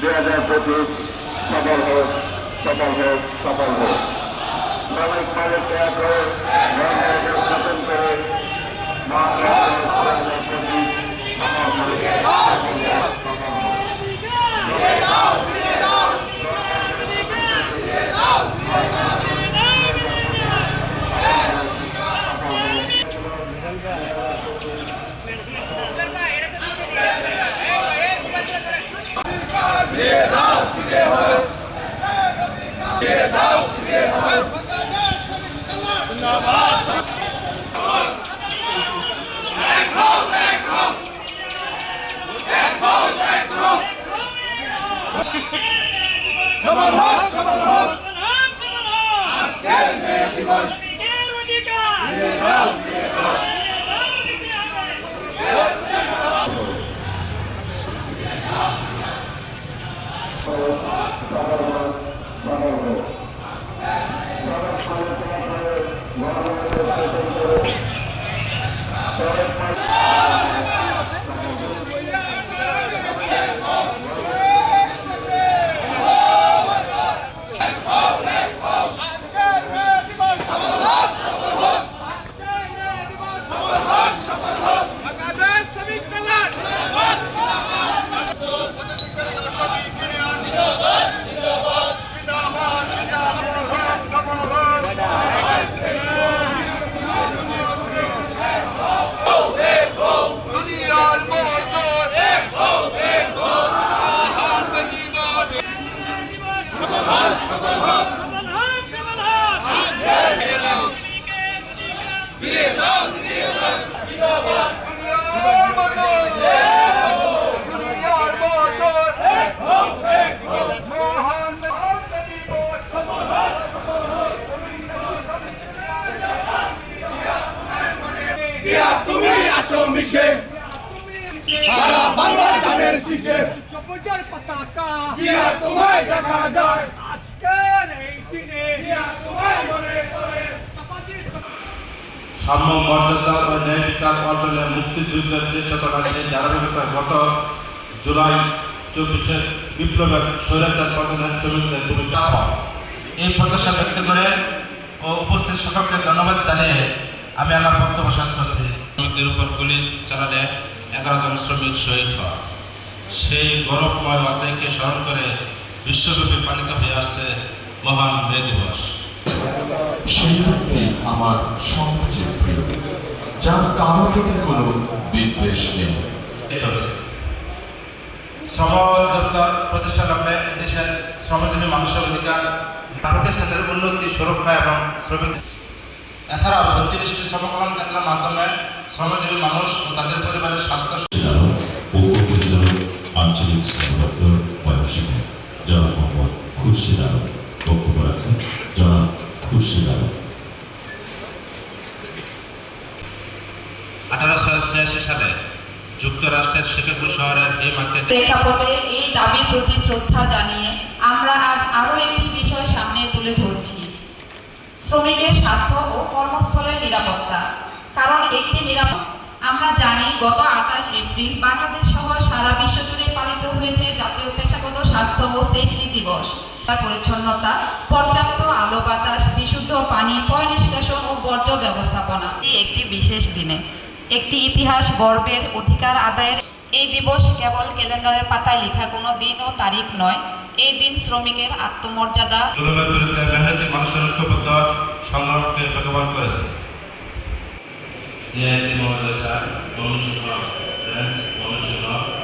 দুই হাজার পঁচিশ সফল হোক সফল হোক সফল হোক শ্রমিক মালিক ত্যাগ করে গণতন্ত্র স্থাপন করে মান নির্বাচ দুই হাজার পঁচিশ সফল হোক আসো সারা বাংলার গানের শীষে। সবুজের পতাকা। জিয়া তোমায় দেখা যায়। আজকের এই দিনে। জিয়া তোমায় মনে করে সাম্য মর্যাদা ও ন্যায় বিচার অর্জনে মুক্তিযুদ্ধের যে চেতনা সেই ধারাবাহিকতা গত জুলাই চব্বিশের বিপ্লবের স্বৈরাচার পতনের শ্রমিকদের ভূমিকা এই প্রত্যাশা ব্যক্ত করে ও উপস্থিত সকলকে ধন্যবাদ জানিয়ে আমি আমার বক্তব্য শেষ করছি। শ্রমিকদের উপর গুলি চালালে এগারো জন শ্রমিক শহীদ হওয়া। সেই গৌরবময় অধ্যায়কে স্মরণ করে বিশ্বব্যাপী পালিত হয়ে আসছে মহান মে দিবস। সেই ব্যক্তি আমার সবচেয়ে প্রিয় যার কারও প্রতি কোনো বিদ্বেষ নেই। শ্রম দপ্তর প্রতিষ্ঠা লগ্নে দেশের শ্রমজীবী মানুষের অধিকার প্রতিষ্ঠানের উন্নতি সুরক্ষা এবং শ্রমিক এছাড়াও বত্রিশটি শ্রমকল্যাণ কেন্দ্রের মাধ্যমে শ্রমজীবী মানুষ ও তাদের পরিবারের স্বাস্থ্য পরিচালক আঞ্চলিক শ্রম দপ্তর জনাব মোহাম্মদ খুরশিদ আলম। বক্তব্য রাখছেন জনাব খুরশিদ আলম। আঠারোশো ছিয়াশি সালে যুক্তরাষ্ট্রের শিকাগো শহরের এই মার্কেটে প্রেক্ষাপটে এই দাবির প্রতি শ্রদ্ধা জানিয়ে আমরা আজ আরও একটি বিষয় সামনে তুলে ধরছি। শ্রমিকের স্বাস্থ্য ও কর্মস্থলের নিরাপত্তা। কারণ একটি নিরাপদ আমরা জানি গত আঠাশ এপ্রিল বাংলাদেশ সহ সারা বিশ্ব জুড়ে পালিত হয়েছে জাতীয় পেশাগত স্বাস্থ্য ও সেফটি দিবস। পরিচ্ছন্নতা, পর্যাপ্ত আলো বাতাস, বিশুদ্ধ পানি, পয় ও বর্জ্য ব্যবস্থাপনা। একটি বিশেষ দিনে। একটি ইতিহাস গর্বের অধিকার আদায়ের এই দিবস কেবল ক্যালেন্ডারের পাতায় লেখা কোনো দিন ও তারিখ নয়। এই দিন শ্রমিকের আত্মমর্যাদা মানুষের ঐক্যবদ্ধ সংগ্রামকে বেগবান করেছে। Niyazi Mohammad Asar, Monu Cuma, Lens, Monu Cuma,